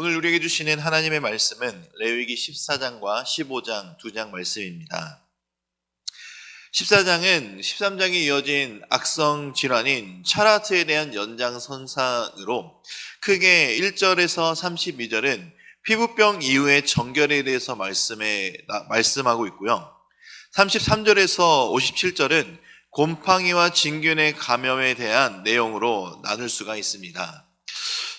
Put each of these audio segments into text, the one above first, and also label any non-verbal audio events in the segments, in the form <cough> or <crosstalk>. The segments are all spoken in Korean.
오늘 우리에게 주시는 하나님의 말씀은 레위기 14장과 15장 두 장 말씀입니다. 14장은 13장에 이어진 악성 질환인 차라트에 대한 연장선상으로 크게 1절에서 32절은 피부병 이후의 정결에 대해서 말씀에, 말씀하고 있고요. 33절에서 57절은 곰팡이와 진균의 감염에 대한 내용으로 나눌 수가 있습니다.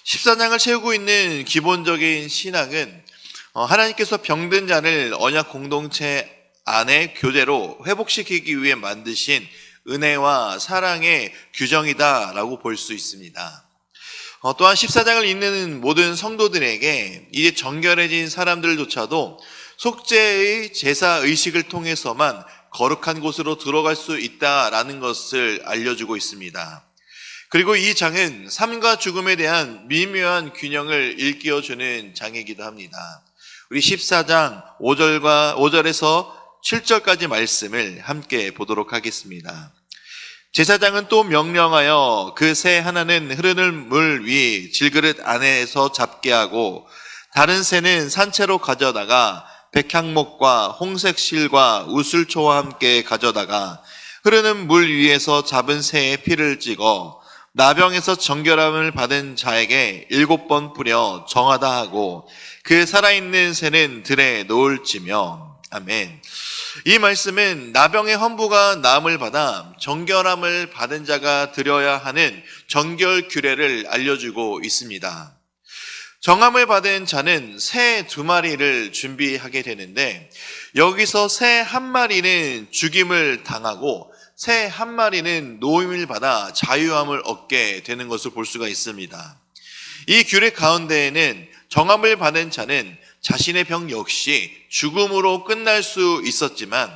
14장을 채우고 있는 기본적인 신학은 어, 하나님께서 병든 자를 언약 공동체 안에 교제로 회복시키기 위해 만드신 은혜와 사랑의 규정이다라고 볼 수 있습니다. 어, 또한 14장을 읽는 모든 성도들에게 이제 정결해진 사람들조차도 속죄의 제사 의식을 통해서만 거룩한 곳으로 들어갈 수 있다라는 것을 알려주고 있습니다. 그리고 이 장은 삶과 죽음에 대한 미묘한 균형을 일깨워주는 장이기도 합니다. 우리 14장 5절과 5절에서 7절까지 말씀을 함께 보도록 하겠습니다. 제사장은 또 명령하여 그 새 하나는 흐르는 물 위 질그릇 안에서 잡게 하고 다른 새는 산채로 가져다가 백향목과 홍색 실과 우슬초와 함께 가져다가 흐르는 물 위에서 잡은 새의 피를 찍어 나병에서 정결함을 받은 자에게 일곱 번 뿌려 정하다 하고 그 살아있는 새는 들에 놓을지며 아멘. 이 말씀은 나병의 헌부가 남을 받아 정결함을 받은 자가 드려야 하는 정결 규례를 알려주고 있습니다. 정함을 받은 자는 새 두 마리를 준비하게 되는데 여기서 새 한 마리는 죽임을 당하고 새 한 마리는 노임을 받아 자유함을 얻게 되는 것을 볼 수가 있습니다. 이 규례 가운데에는 정함을 받은 자는 자신의 병 역시 죽음으로 끝날 수 있었지만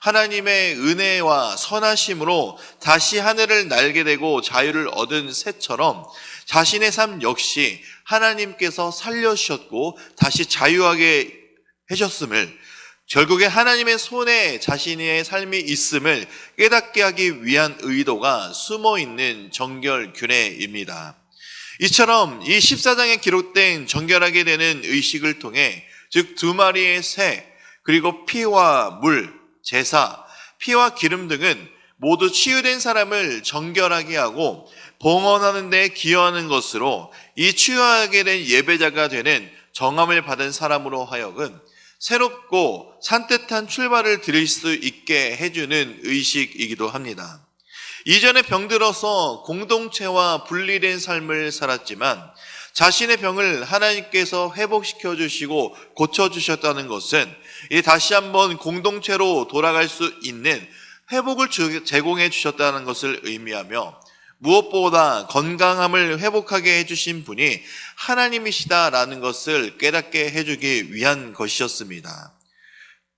하나님의 은혜와 선하심으로 다시 하늘을 날게 되고 자유를 얻은 새처럼 자신의 삶 역시 하나님께서 살려주셨고 다시 자유하게 하셨음을 결국에 하나님의 손에 자신의 삶이 있음을 깨닫게 하기 위한 의도가 숨어 있는 정결 규례입니다. 이처럼 이 14장에 기록된 정결하게 되는 의식을 통해 즉 두 마리의 새 그리고 피와 물, 제사, 피와 기름 등은 모두 치유된 사람을 정결하게 하고 봉헌하는 데 기여하는 것으로 이 치유하게 된 예배자가 되는 정함을 받은 사람으로 하여금 새롭고 산뜻한 출발을 드릴 수 있게 해주는 의식이기도 합니다. 이전에 병들어서 공동체와 분리된 삶을 살았지만 자신의 병을 하나님께서 회복시켜 주시고 고쳐 주셨다는 것은 다시 한번 공동체로 돌아갈 수 있는 회복을 제공해 주셨다는 것을 의미하며 무엇보다 건강함을 회복하게 해주신 분이 하나님이시다라는 것을 깨닫게 해주기 위한 것이었습니다.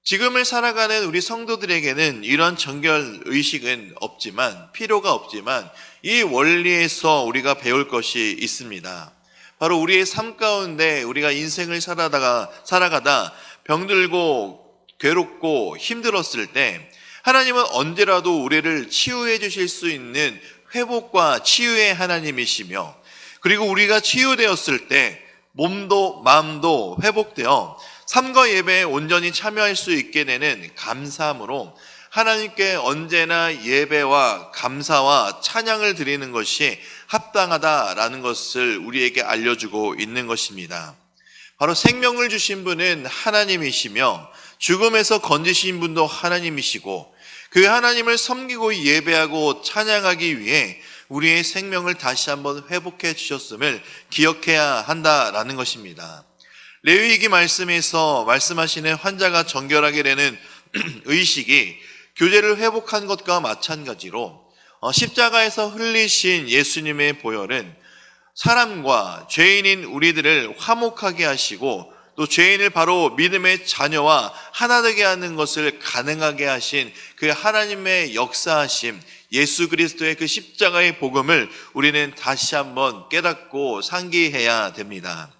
지금을 살아가는 우리 성도들에게는 이런 정결 의식은 없지만, 필요가 없지만, 이 원리에서 우리가 배울 것이 있습니다. 바로 우리의 삶 가운데 우리가 인생을 살아다가, 살아가다 병들고 괴롭고 힘들었을 때, 하나님은 언제라도 우리를 치유해 주실 수 있는 회복과 치유의 하나님이시며 그리고 우리가 치유되었을 때 몸도 마음도 회복되어 삶과 예배에 온전히 참여할 수 있게 되는 감사함으로 하나님께 언제나 예배와 감사와 찬양을 드리는 것이 합당하다라는 것을 우리에게 알려주고 있는 것입니다. 바로 생명을 주신 분은 하나님이시며 죽음에서 건지신 분도 하나님이시고 그 하나님을 섬기고 예배하고 찬양하기 위해 우리의 생명을 다시 한번 회복해 주셨음을 기억해야 한다라는 것입니다. 레위기 말씀에서 말씀하시는 환자가 정결하게 되는 <clears throat> 의식이 교제를 회복한 것과 마찬가지로 어, 십자가에서 흘리신 예수님의 보혈은 사람과 죄인인 우리들을 화목하게 하시고 또 죄인을 바로 믿음의 자녀와 하나 되게 하는 것을 가능하게 하신 그 하나님의 역사하심 예수 그리스도의 그 십자가의 복음을 우리는 다시 한번 깨닫고 상기해야 됩니다.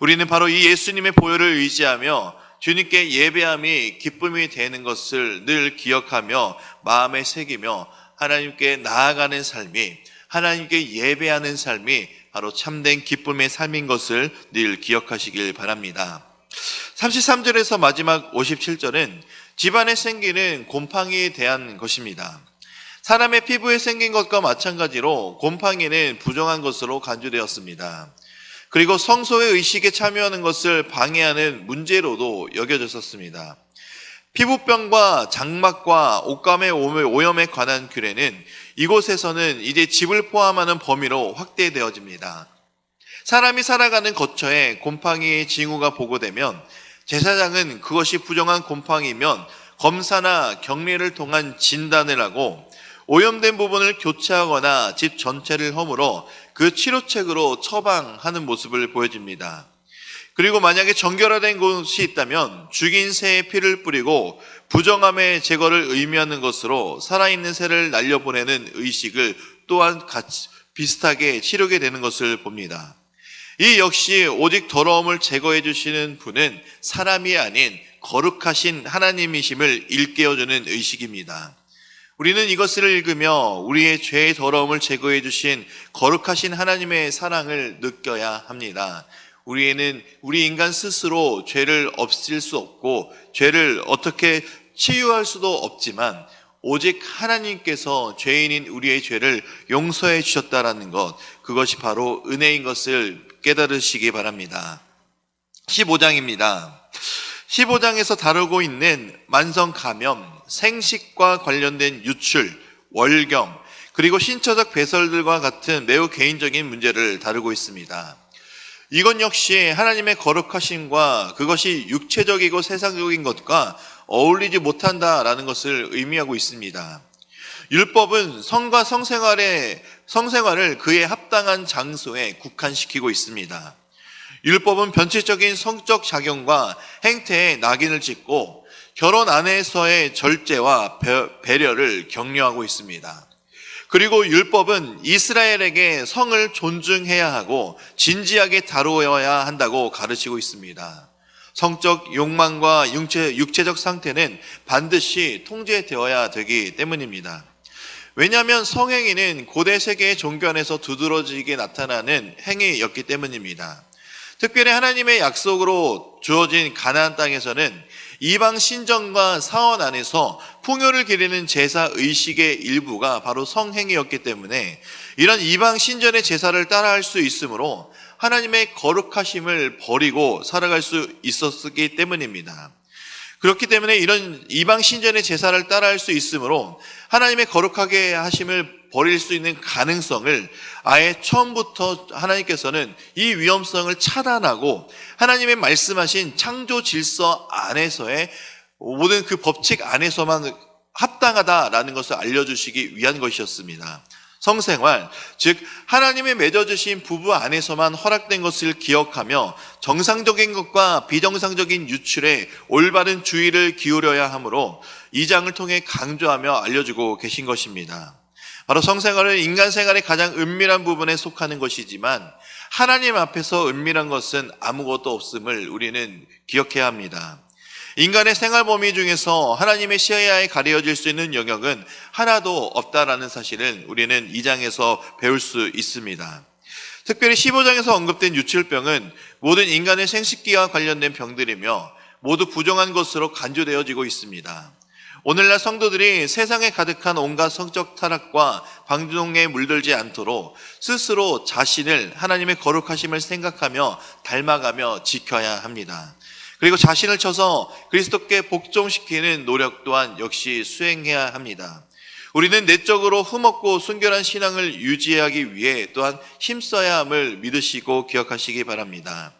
우리는 바로 이 예수님의 보혈을 의지하며 주님께 예배함이 기쁨이 되는 것을 늘 기억하며 마음에 새기며 하나님께 나아가는 삶이 하나님께 예배하는 삶이 바로 참된 기쁨의 삶인 것을 늘 기억하시길 바랍니다. 33절에서 마지막 57절은 집안에 생기는 곰팡이에 대한 것입니다. 사람의 피부에 생긴 것과 마찬가지로 곰팡이는 부정한 것으로 간주되었습니다. 그리고 성소의 의식에 참여하는 것을 방해하는 문제로도 여겨졌었습니다. 피부병과 장막과 옷감의 오염에 관한 규례는 이곳에서는 이제 집을 포함하는 범위로 확대되어집니다. 사람이 살아가는 거처에 곰팡이의 징후가 보고되면 제사장은 그것이 부정한 곰팡이면 검사나 격리를 통한 진단을 하고 오염된 부분을 교체하거나 집 전체를 허물어 그 치료책으로 처방하는 모습을 보여줍니다. 그리고 만약에 정결화된 곳이 있다면 죽인 새의 피를 뿌리고 부정함의 제거를 의미하는 것으로 살아있는 새를 날려보내는 의식을 또한 같이 비슷하게 치르게 되는 것을 봅니다. 이 역시 오직 더러움을 제거해 주시는 분은 사람이 아닌 거룩하신 하나님이심을 일깨워주는 의식입니다. 우리는 이것을 읽으며 우리의 죄의 더러움을 제거해 주신 거룩하신 하나님의 사랑을 느껴야 합니다. 우리에는 우리 인간 스스로 죄를 없앨 수 없고 죄를 어떻게 치유할 수도 없지만 오직 하나님께서 죄인인 우리의 죄를 용서해 주셨다라는 것 그것이 바로 은혜인 것을 깨달으시기 바랍니다. 15장입니다. 15장에서 다루고 있는 만성 감염, 생식과 관련된 유출, 월경, 그리고 신처적 배설들과 같은 매우 개인적인 문제를 다루고 있습니다. 이건 역시 하나님의 거룩하심과 그것이 육체적이고 세상적인 것과 어울리지 못한다라는 것을 의미하고 있습니다. 율법은 성과 성생활의 성생활을 그에 합당한 장소에 국한시키고 있습니다. 율법은 변칙적인 성적 작용과 행태에 낙인을 찍고 결혼 안에서의 절제와 배려를 격려하고 있습니다. 그리고 율법은 이스라엘에게 성을 존중해야 하고 진지하게 다루어야 한다고 가르치고 있습니다. 성적 욕망과 육체, 육체적 상태는 반드시 통제되어야 되기 때문입니다. 왜냐하면 성행위는 고대 세계의 종교 안에서 두드러지게 나타나는 행위였기 때문입니다. 특별히 하나님의 약속으로 주어진 가나안 땅에서는 이방 신정과 사원 안에서 풍요를 기리는 제사 의식의 일부가 바로 성행위였기 때문에 이런 이방 신전의 제사를 따라할 수 있으므로 하나님의 거룩하심을 버리고 살아갈 수 있었기 때문입니다. 그렇기 때문에 이런 이방 신전의 제사를 따라할 수 있으므로 하나님의 거룩하게 하심을 버릴 수 있는 가능성을 아예 처음부터 하나님께서는 이 위험성을 차단하고 하나님의 말씀하신 창조 질서 안에서의 모든 그 법칙 안에서만 합당하다라는 것을 알려주시기 위한 것이었습니다. 성생활, 즉 하나님의 맺어주신 부부 안에서만 허락된 것을 기억하며 정상적인 것과 비정상적인 유출에 올바른 주의를 기울여야 하므로 이 장을 통해 강조하며 알려주고 계신 것입니다. 바로 성생활은 인간 생활의 가장 은밀한 부분에 속하는 것이지만 하나님 앞에서 은밀한 것은 아무것도 없음을 우리는 기억해야 합니다. 인간의 생활 범위 중에서 하나님의 시야에 가려질 수 있는 영역은 하나도 없다라는 사실을 우리는 이 장에서 배울 수 있습니다. 특별히 15장에서 언급된 유출병은 모든 인간의 생식기와 관련된 병들이며 모두 부정한 것으로 간주되어지고 있습니다. 오늘날 성도들이 세상에 가득한 온갖 성적 타락과 방종에 물들지 않도록 스스로 자신을 하나님의 거룩하심을 생각하며 닮아가며 지켜야 합니다. 그리고 자신을 쳐서 그리스도께 복종시키는 노력 또한 역시 수행해야 합니다. 우리는 내적으로 흠없고 순결한 신앙을 유지하기 위해 또한 힘써야 함을 믿으시고 기억하시기 바랍니다.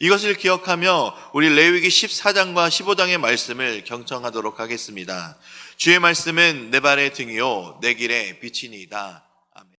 이것을 기억하며 우리 레위기 14장과 15장의 말씀을 경청하도록 하겠습니다. 주의 말씀은 내 발의 등이요 내 길의 빛이니이다.